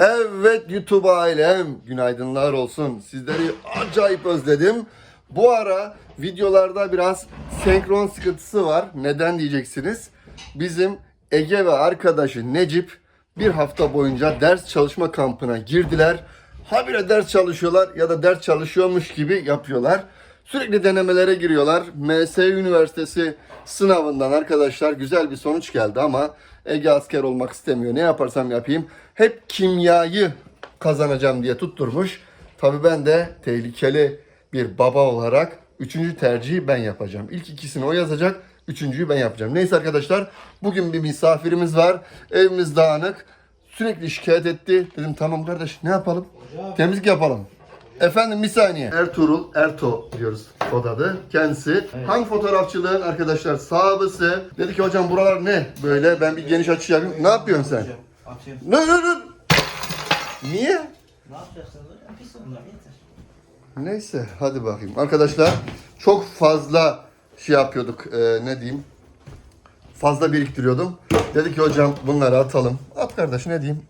Evet YouTube ailem günaydınlar olsun. Sizleri acayip özledim. Bu ara videolarda biraz senkron sıkıntısı var. Neden diyeceksiniz? Bizim Ege ve arkadaşı Necip bir hafta boyunca ders çalışma kampına girdiler. Habire ders çalışıyorlar ya da ders çalışıyormuş gibi yapıyorlar. Sürekli denemelere giriyorlar. MS Üniversitesi sınavından arkadaşlar güzel bir sonuç geldi ama Ege asker olmak istemiyor. Ne yaparsam yapayım hep kimyayı kazanacağım diye tutturmuş. Tabii ben de tehlikeli bir baba olarak üçüncü tercihi ben yapacağım. İlk ikisini o yazacak, üçüncüyü ben yapacağım. Neyse arkadaşlar bugün bir misafirimiz var. Evimiz dağınık. Sürekli şikayet etti. Dedim tamam kardeş ne yapalım? Temizlik yapalım. Efendim bir saniye. Ertuğrul Erto diyoruz kod adı. Kendisi hangi fotoğrafçılığın arkadaşlar sahibi'si. Dedi ki hocam buralar ne? Böyle ben bir geniş açı yapayım. Ne yapıyorsun sen? Atıyorum. Ne ne ne? Niye? Ne yapacaksınız hocam? Pis onlar yeter. Neyse hadi bakayım. Arkadaşlar çok fazla şey yapıyorduk e, ne diyeyim. Fazla biriktiriyordum. Dedi ki hocam bunları atalım. At kardeş ne diyeyim.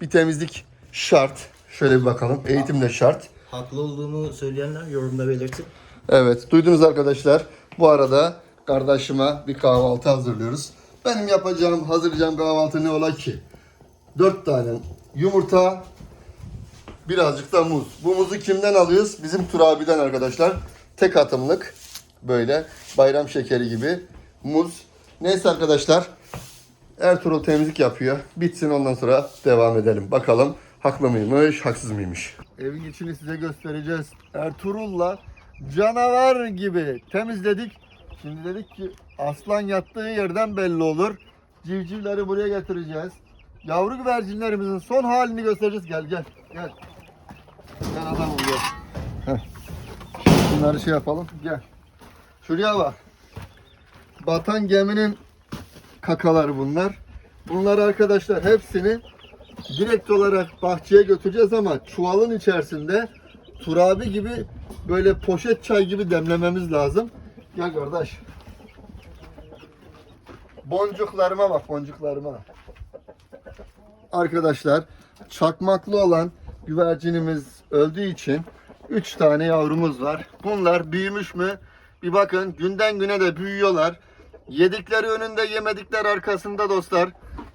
Bir temizlik şart. Şöyle bir bakalım. Eğitim de şart. Haklı olduğumu söyleyenler yorumda belirtin. Evet duydunuz arkadaşlar. Bu arada kardeşime bir kahvaltı hazırlıyoruz. Benim yapacağım, hazırlayacağım kahvaltı ne ola ki? 4 tane yumurta, birazcık da muz. Bu muzu kimden alıyoruz? Bizim Turabi'den arkadaşlar. Tek atımlık böyle bayram şekeri gibi muz. Neyse arkadaşlar Ertuğrul temizlik yapıyor. Bitsin ondan sonra devam edelim. Bakalım haklı mıymış, haksız mıymış? Evin içini size göstereceğiz. Ertuğrul'la canavar gibi temizledik. Şimdi dedik ki aslan yattığı yerden belli olur. Civcivleri buraya getireceğiz. Yavru güvercinlerimizin son halini göstereceğiz. Gel gel gel. Gel adamım gel. Heh. Bunları şey yapalım. Gel. Şuraya bak. Batan geminin kakaları bunlar. Bunlar arkadaşlar hepsini direkt olarak bahçeye götüreceğiz ama çuvalın içerisinde turabi gibi böyle poşet çay gibi demlememiz lazım. Gel kardeş. Boncuklarıma bak boncuklarıma. Arkadaşlar çakmaklı olan güvercinimiz öldüğü için 3 tane yavrumuz var. Bunlar büyümüş mü? Bir bakın günden güne de büyüyorlar. Yedikleri önünde yemedikleri arkasında dostlar.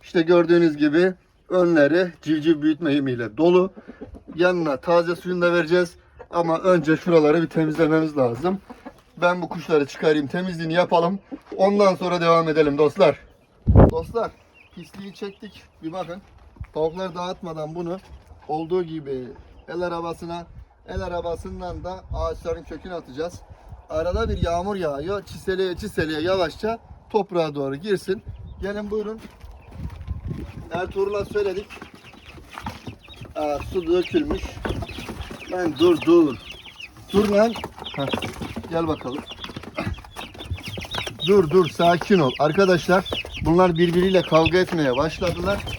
İşte gördüğünüz gibi önleri civciv büyütme yemiyle dolu. Yanına taze suyunu da vereceğiz. Ama önce şuraları bir temizlememiz lazım. Ben bu kuşları çıkarayım temizliğini yapalım. Ondan sonra devam edelim dostlar. Dostlar pisliği çektik. Bir bakın. Tavukları dağıtmadan bunu olduğu gibi el arabasına el arabasından da ağaçların köküne atacağız. Arada bir yağmur yağıyor. Çiseleye çiseleye yavaşça toprağa doğru girsin. Gelin buyurun. Ertuğrul'a söyledik. Aa, su dökülmüş. Lan dur dur. Dur lan. Heh, gel bakalım. Dur dur sakin ol. Arkadaşlar bunlar birbiriyle kavga etmeye başladılar.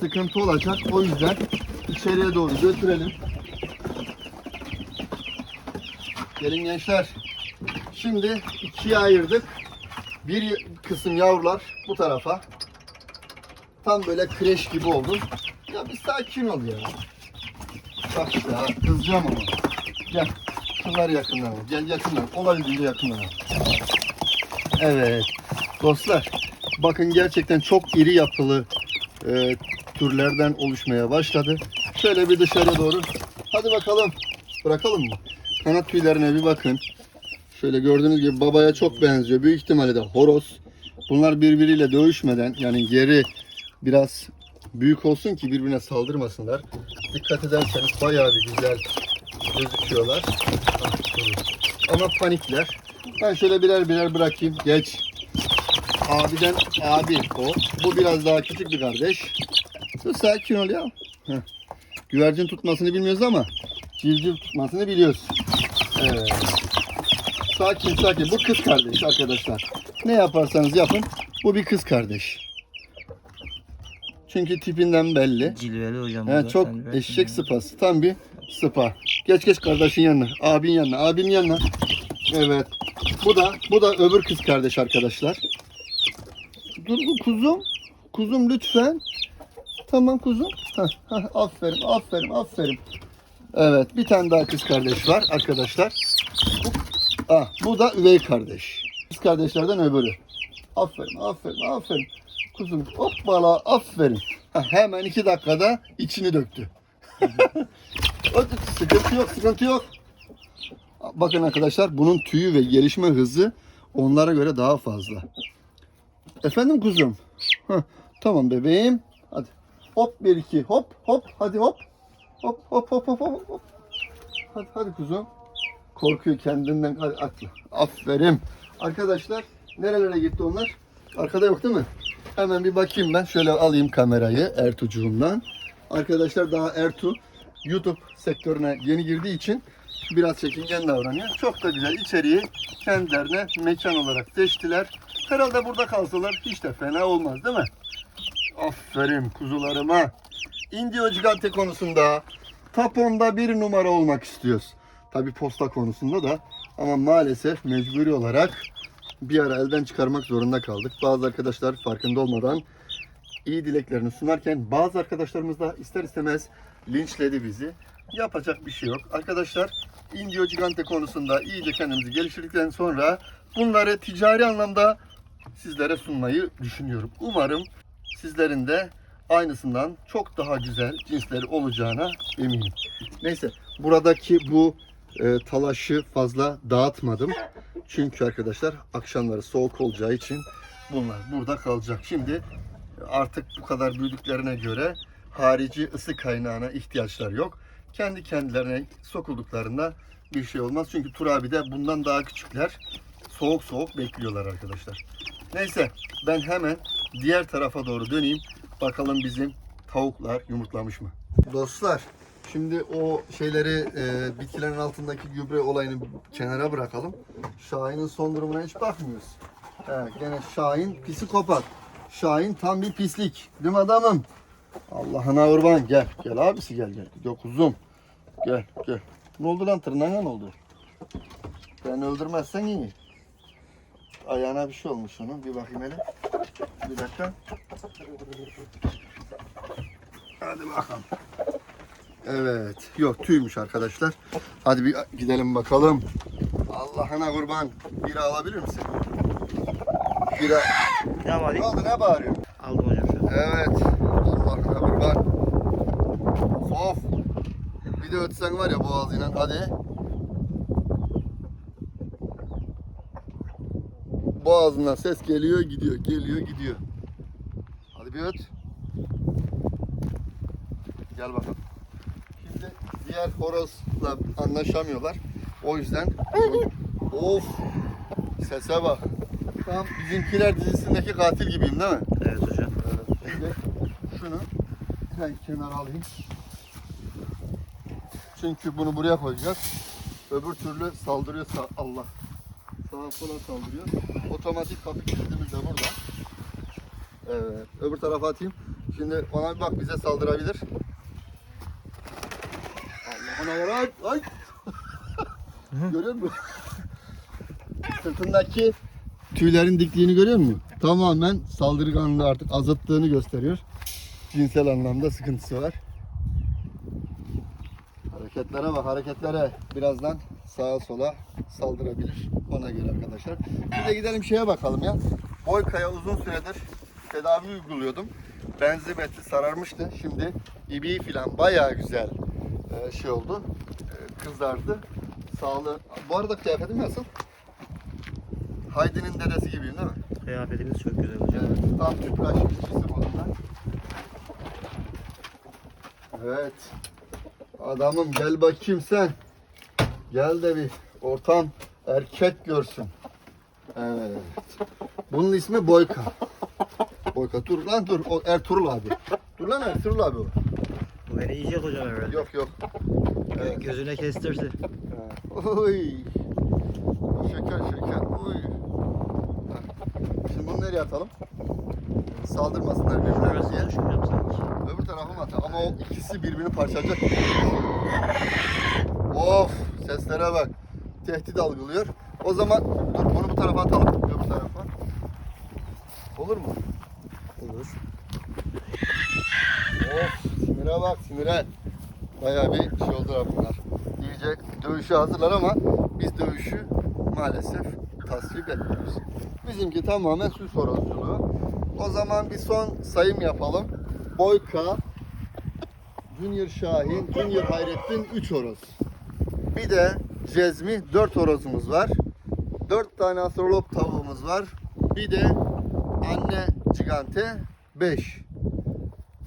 Sıkıntı olacak. O yüzden içeriye doğru götürelim. Gelin gençler. Şimdi ikiye ayırdık. Bir kısım yavrular bu tarafa. Tam böyle kreş gibi oldu. Ya bir sakin ol ya. Bak işte ha, kızacağım ama. Gel. Şunlar yakından. Gel yakından. Olabildiğince yakından. Evet. Dostlar. Bakın gerçekten çok iri yapılı e, türlerden oluşmaya başladı. Şöyle bir dışarı doğru. Hadi bakalım. Bırakalım mı? Kanat tüylerine bir bakın. Şöyle gördüğünüz gibi babaya çok benziyor. Büyük ihtimalle de horoz. Bunlar birbiriyle dövüşmeden yani yeri biraz büyük olsun ki birbirine saldırmasınlar. Dikkat ederseniz bayağı bir güzel gözüküyorlar. Ama panikler. Ben şöyle birer birer bırakayım. Geç. Abiden abi o. Bu biraz daha küçük bir kardeş. Dur sakin ol ya. Heh. Güvercin tutmasını bilmiyoruz ama civciv tutmasını biliyoruz. Evet. Sakin sakin. Bu kız kardeş arkadaşlar. Ne yaparsanız yapın. Bu bir kız kardeş. Çünkü tipinden belli. Cilveli hocam. He, çok eşek sıpası. Tam bir sıpa. Geç geç kardeşin yanına. Abin yanına. Abinin yanına. Evet. Bu da bu da öbür kız kardeş arkadaşlar. Dur bu kuzum. Kuzum lütfen. Tamam kuzum. Heh, heh, aferin, aferin, aferin. Evet, bir tane daha kız kardeş var arkadaşlar. Bu, ah, bu da üvey kardeş. Kız kardeşlerden öbürü. Aferin, aferin, aferin. Kuzum, hoppala, aferin. Heh, hemen iki dakikada içini döktü. Sıkıntı yok, sıkıntı yok. Bakın arkadaşlar, bunun tüyü ve gelişme hızı onlara göre daha fazla. Efendim kuzum? Heh, tamam bebeğim. Hop bir iki hop hop hadi hop. Hop hop hop hop hop. hop. Hadi hadi kuzum. Korkuyor kendinden hadi atla. Aferin. Arkadaşlar nerelere gitti onlar? Arkada yok değil mi? Hemen bir bakayım ben. Şöyle alayım kamerayı Ertuğ'cuğumdan. Arkadaşlar daha Ertuğ YouTube sektörüne yeni girdiği için biraz çekingen davranıyor. Çok da güzel içeriği kendilerine mekan olarak seçtiler. Herhalde burada kalsalar hiç de fena olmaz değil mi? Aferin kuzularıma. Indio Gigante konusunda Tapon'da bir numara olmak istiyoruz. Tabi posta konusunda da ama maalesef mecburi olarak bir ara elden çıkarmak zorunda kaldık. Bazı arkadaşlar farkında olmadan iyi dileklerini sunarken bazı arkadaşlarımız da ister istemez linçledi bizi. Yapacak bir şey yok. Arkadaşlar Indio Gigante konusunda iyice kendimizi geliştirdikten sonra bunları ticari anlamda sizlere sunmayı düşünüyorum. Umarım sizlerin de aynısından çok daha güzel cinsleri olacağına eminim. Neyse buradaki bu e, talaşı fazla dağıtmadım. Çünkü arkadaşlar akşamları soğuk olacağı için bunlar burada kalacak. Şimdi artık bu kadar büyüdüklerine göre harici ısı kaynağına ihtiyaçları yok. Kendi kendilerine sokulduklarında bir şey olmaz. Çünkü Turabi de bundan daha küçükler. Soğuk soğuk bekliyorlar arkadaşlar. Neyse ben hemen diğer tarafa doğru döneyim. Bakalım bizim tavuklar yumurtlamış mı? Dostlar şimdi o şeyleri e, bitkilerin altındaki gübre olayını kenara bırakalım. Şahin'in son durumuna hiç bakmıyoruz. He, gene Şahin psikopat. Şahin tam bir pislik. Değil mi adamım? Allah'ına kurban gel. Gel abisi gel gel. Gel kuzum. Gel gel. Ne oldu lan tırnağına ne oldu? Ben öldürmezsen iyi. Ayağına bir şey olmuş onun. Bir bakayım hele. Bir dakika. Hadi bakalım. Evet. Yok tüymüş arkadaşlar. Hadi bir gidelim bakalım. Allah'ına kurban. Bira alabilir misin? Bira. Ne oldu ne bağırıyorsun? Aldım hocam şu an. Evet. Allah'ına kurban. Of. Bir de ötsen var ya boğazıyla. Hadi. Boğazından ses geliyor gidiyor. Geliyor gidiyor. Hadi bir öt. Gel bakalım. Şimdi diğer horozla anlaşamıyorlar. O yüzden of sese bak. Tam bizimkiler dizisindeki katil gibiyim değil mi? Evet hocam. Evet, Şimdi şunu ben kenara alayım. Çünkü bunu buraya koyacağız. Öbür türlü saldırıyor sağ, Allah. Sağa sola saldırıyor. Otomatik kapı kilidimiz de burada. Evet. Öbür tarafa atayım. Şimdi ona bir bak bize saldırabilir. Allah'ına var ay. ay. Görüyor musun? Sırtındaki tüylerin dikliğini görüyor musun? Tamamen saldırganlığı artık azalttığını gösteriyor. Cinsel anlamda sıkıntısı var. Hareketlere bak hareketlere. Birazdan sağa sola saldırabilir. Ona göre arkadaşlar. Bir de gidelim şeye bakalım ya. Boyka'ya uzun süredir tedavi uyguluyordum. Benzimeti sararmıştı. Şimdi ibiği falan bayağı güzel e, şey oldu. E, kızardı. Sağlığı. Bu arada kıyafetim nasıl? Haydi'nin dedesi gibiyim değil mi? Kıyafetiniz çok güzel hocam. Evet, tam tüpraş işçisi bununla. Evet. Adamım gel bakayım sen. Gel de bir ortam erkek görsün. Evet. Bunun ismi Boyka. Boyka dur lan dur. O Ertuğrul abi. Dur lan Ertuğrul abi o. Bu beni yiyecek hocam herhalde. Yok yok. Evet. Gözüne kestirdi. Oy. Şeker şeker. Oy. Şimdi bunu nereye atalım? Saldırmasınlar birbirlerine Burası diye. sanki. Öbür tarafa mı atalım? Ama o ikisi birbirini parçalayacak. of seslere bak. Tehdit algılıyor. O zaman dur bunu bu tarafa atalım. Öbür tarafa. Olur mu? Olur. Of sinire bak sinire. Bayağı bir şey oldular bunlar. İyice dövüşü hazırlar ama biz dövüşü maalesef tasvip etmiyoruz. Bizimki tamamen süs horozculuğu. O zaman bir son sayım yapalım. Boyka, Junior Şahin, Junior Hayrettin 3 horoz. Bir de Cezmi 4 horozumuz var. 4 tane astrolog tavuğumuz var. Bir de anne cigante 5.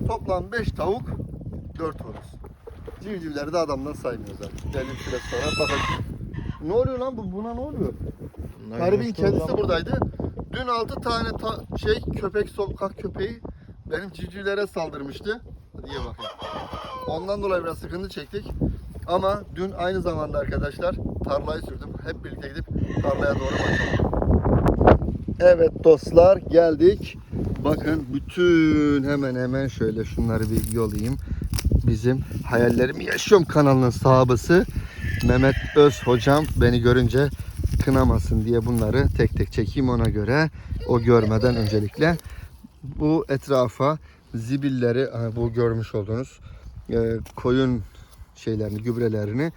Toplam 5 tavuk, 4 horoz. Civcivleri de adamdan saymıyoruz zaten. Belli bir süre sonra bakalım. Ne oluyor lan bu? Buna ne oluyor? Garibin kendisi buradaydı. Dün 6 tane ta- şey köpek sokak köpeği benim civcivlere saldırmıştı. Hadi ye bakayım. Ondan dolayı biraz sıkıntı çektik. Ama dün aynı zamanda arkadaşlar tarlayı sürdüm. Hep birlikte gidip tarlaya doğru bakalım. Evet dostlar geldik. Bakın bütün hemen hemen şöyle şunları bir yolayayım. Bizim hayallerimi yaşıyorum kanalının sahibi Mehmet Öz hocam beni görünce kınamasın diye bunları tek tek çekeyim ona göre. O görmeden öncelikle bu etrafa zibilleri bu görmüş olduğunuz e, koyun şeylerini gübrelerini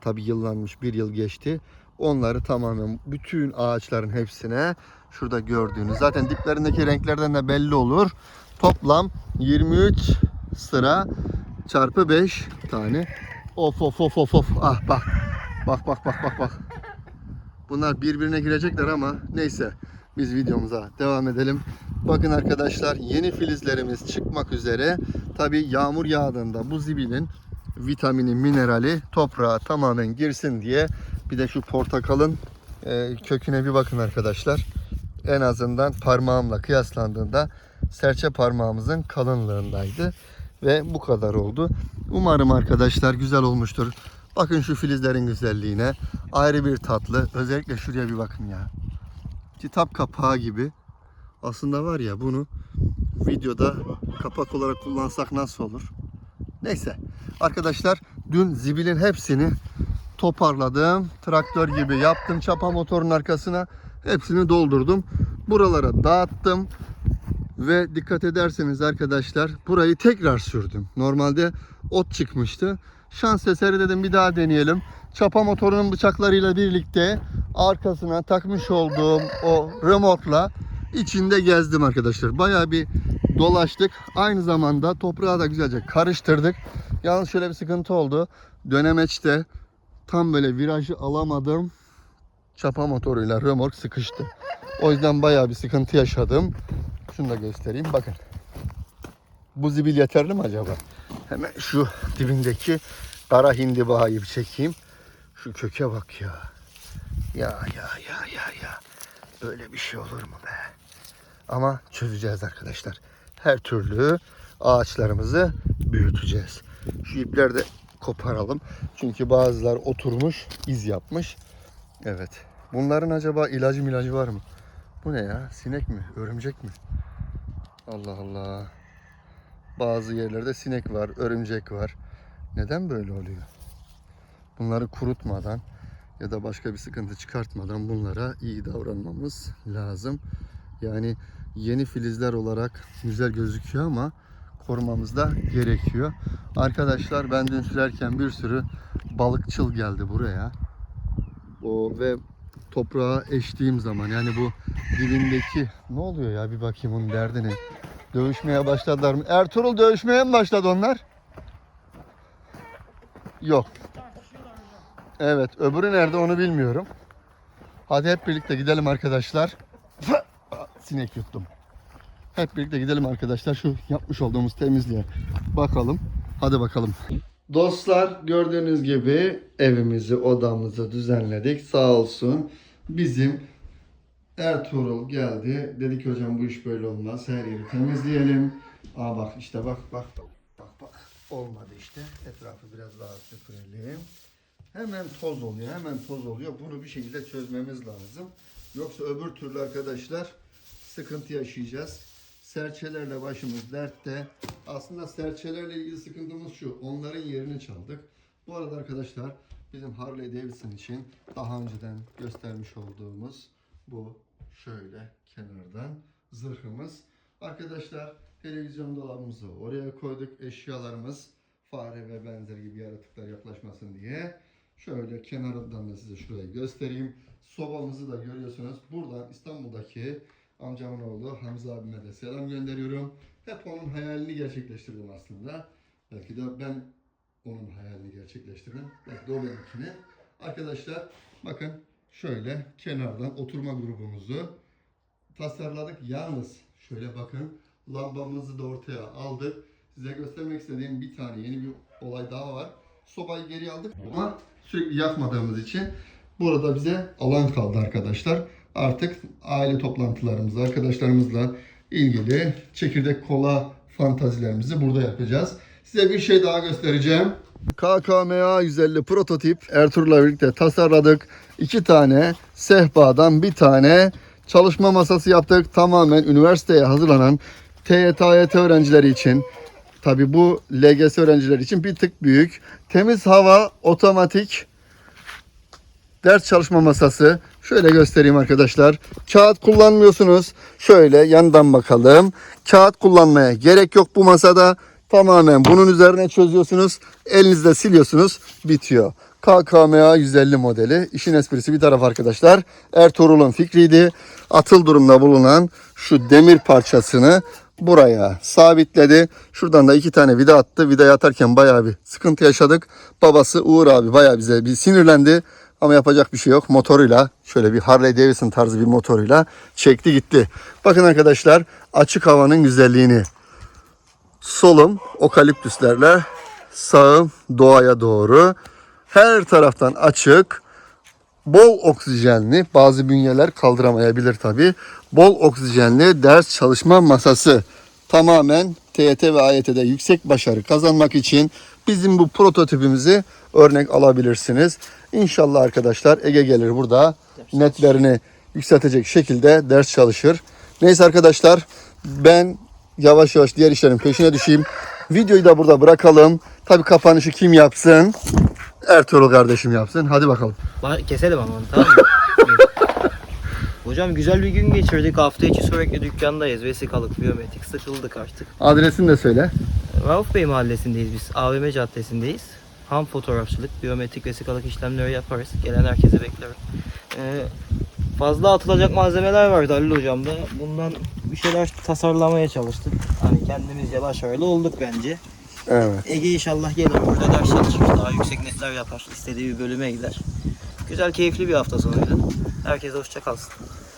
tabi yıllanmış bir yıl geçti. Onları tamamen bütün ağaçların hepsine şurada gördüğünüz zaten diplerindeki renklerden de belli olur. Toplam 23 sıra çarpı 5 tane. Of of of of of. Ah bak. Bak bak bak bak bak. Bunlar birbirine girecekler ama neyse biz videomuza devam edelim. Bakın arkadaşlar yeni filizlerimiz çıkmak üzere. Tabi yağmur yağdığında bu zibilin vitamini, minerali toprağa tamamen girsin diye bir de şu portakalın e, köküne bir bakın arkadaşlar. En azından parmağımla kıyaslandığında serçe parmağımızın kalınlığındaydı ve bu kadar oldu. Umarım arkadaşlar güzel olmuştur. Bakın şu filizlerin güzelliğine. Ayrı bir tatlı. Özellikle şuraya bir bakın ya. Kitap kapağı gibi. Aslında var ya bunu videoda kapak olarak kullansak nasıl olur? Neyse. Arkadaşlar dün zibilin hepsini toparladım. Traktör gibi yaptım çapa motorun arkasına. Hepsini doldurdum. Buralara dağıttım. Ve dikkat ederseniz arkadaşlar burayı tekrar sürdüm. Normalde ot çıkmıştı. Şans eseri dedim bir daha deneyelim. Çapa motorunun bıçaklarıyla birlikte arkasına takmış olduğum o remorkla içinde gezdim arkadaşlar. Bayağı bir dolaştık. Aynı zamanda toprağı da güzelce karıştırdık. Yalnız şöyle bir sıkıntı oldu. Dönemeçte tam böyle virajı alamadım. Çapa motoruyla remork sıkıştı. O yüzden bayağı bir sıkıntı yaşadım. Şunu da göstereyim. Bakın. Bu zibil yeterli mi acaba? Hemen şu dibindeki kara hindibahayı bir çekeyim. Şu köke bak ya. Ya ya ya ya ya. Böyle bir şey olur mu be? Ama çözeceğiz arkadaşlar. Her türlü ağaçlarımızı büyüteceğiz. Şu ipleri de koparalım. Çünkü bazılar oturmuş, iz yapmış. Evet. Bunların acaba ilacı milacı var mı? Bu ne ya? Sinek mi? Örümcek mi? Allah Allah. Bazı yerlerde sinek var, örümcek var. Neden böyle oluyor? Bunları kurutmadan ya da başka bir sıkıntı çıkartmadan bunlara iyi davranmamız lazım. Yani yeni filizler olarak güzel gözüküyor ama korumamız da gerekiyor. Arkadaşlar ben dün sürerken bir sürü balıkçıl geldi buraya. O ve toprağa eştiğim zaman yani bu dibindeki ne oluyor ya bir bakayım onun derdini. Dövüşmeye başladılar mı? Ertuğrul dövüşmeye mi başladı onlar? Yok. Evet öbürü nerede onu bilmiyorum. Hadi hep birlikte gidelim arkadaşlar. Sinek yuttum. Hep birlikte gidelim arkadaşlar şu yapmış olduğumuz temizliğe bakalım. Hadi bakalım. Dostlar gördüğünüz gibi evimizi odamızı düzenledik. Sağ olsun bizim Ertuğrul geldi. Dedi ki hocam bu iş böyle olmaz. Her yeri temizleyelim. Aa bak işte bak bak bak bak. Olmadı işte. Etrafı biraz daha süpürelim. Hemen toz oluyor. Hemen toz oluyor. Bunu bir şekilde çözmemiz lazım. Yoksa öbür türlü arkadaşlar sıkıntı yaşayacağız. Serçelerle başımız dertte. Aslında serçelerle ilgili sıkıntımız şu. Onların yerini çaldık. Bu arada arkadaşlar bizim Harley Davidson için daha önceden göstermiş olduğumuz bu şöyle kenardan zırhımız. Arkadaşlar Televizyon dolabımızı oraya koyduk. Eşyalarımız fare ve benzer gibi yaratıklar yaklaşmasın diye. Şöyle kenarından da size şurayı göstereyim. Sobamızı da görüyorsunuz. Buradan İstanbul'daki amcamın oğlu Hamza abime de selam gönderiyorum. Hep onun hayalini gerçekleştirdim aslında. Belki de ben onun hayalini gerçekleştirdim. Belki de o benimkini. Arkadaşlar bakın şöyle kenardan oturma grubumuzu tasarladık. Yalnız şöyle bakın lambamızı da ortaya aldık. Size göstermek istediğim bir tane yeni bir olay daha var. Sobayı geri aldık ama sürekli yakmadığımız için burada bize alan kaldı arkadaşlar. Artık aile toplantılarımızda arkadaşlarımızla ilgili çekirdek kola fantazilerimizi burada yapacağız. Size bir şey daha göstereceğim. KKMA 150 prototip Ertuğrul'la birlikte tasarladık. İki tane sehpadan bir tane çalışma masası yaptık. Tamamen üniversiteye hazırlanan TYT, AYT öğrencileri için. Tabi bu LGS öğrencileri için bir tık büyük. Temiz hava, otomatik ders çalışma masası. Şöyle göstereyim arkadaşlar. Kağıt kullanmıyorsunuz. Şöyle yandan bakalım. Kağıt kullanmaya gerek yok bu masada. Tamamen bunun üzerine çözüyorsunuz. Elinizde siliyorsunuz. Bitiyor. KKMA 150 modeli. İşin esprisi bir taraf arkadaşlar. Ertuğrul'un fikriydi. Atıl durumda bulunan şu demir parçasını buraya sabitledi. Şuradan da iki tane vida attı. Vidayı atarken bayağı bir sıkıntı yaşadık. Babası Uğur abi bayağı bize bir sinirlendi. Ama yapacak bir şey yok. Motoruyla şöyle bir Harley Davidson tarzı bir motoruyla çekti gitti. Bakın arkadaşlar açık havanın güzelliğini. Solum okaliptüslerle sağım doğaya doğru. Her taraftan açık. Bol oksijenli bazı bünyeler kaldıramayabilir tabi. Bol oksijenli ders çalışma masası. Tamamen TYT ve AYT'de yüksek başarı kazanmak için bizim bu prototipimizi örnek alabilirsiniz. İnşallah arkadaşlar Ege gelir burada netlerini yükseltecek şekilde ders çalışır. Neyse arkadaşlar ben yavaş yavaş diğer işlerin peşine düşeyim. Videoyu da burada bırakalım. Tabi kapanışı kim yapsın? Ertuğrul kardeşim yapsın. Hadi bakalım. Ba- Keselim ama tamam mı? Hocam güzel bir gün geçirdik. Hafta içi sürekli dükkandayız. Vesikalık, biyometrik sıkıldık artık. Adresini de söyle. Rauf Bey mahallesindeyiz biz. AVM caddesindeyiz. Ham fotoğrafçılık, biyometrik vesikalık işlemleri yaparız. Gelen herkese beklerim. Ee, fazla atılacak malzemeler vardı Halil hocamda. Bundan bir şeyler tasarlamaya çalıştık. Hani kendimizce başarılı olduk bence. Evet. Ege inşallah gelir burada ders çalışır. Daha yüksek netler yapar. İstediği bir bölüme gider. Güzel, keyifli bir hafta sonuydu. Herkese hoşça kalsın.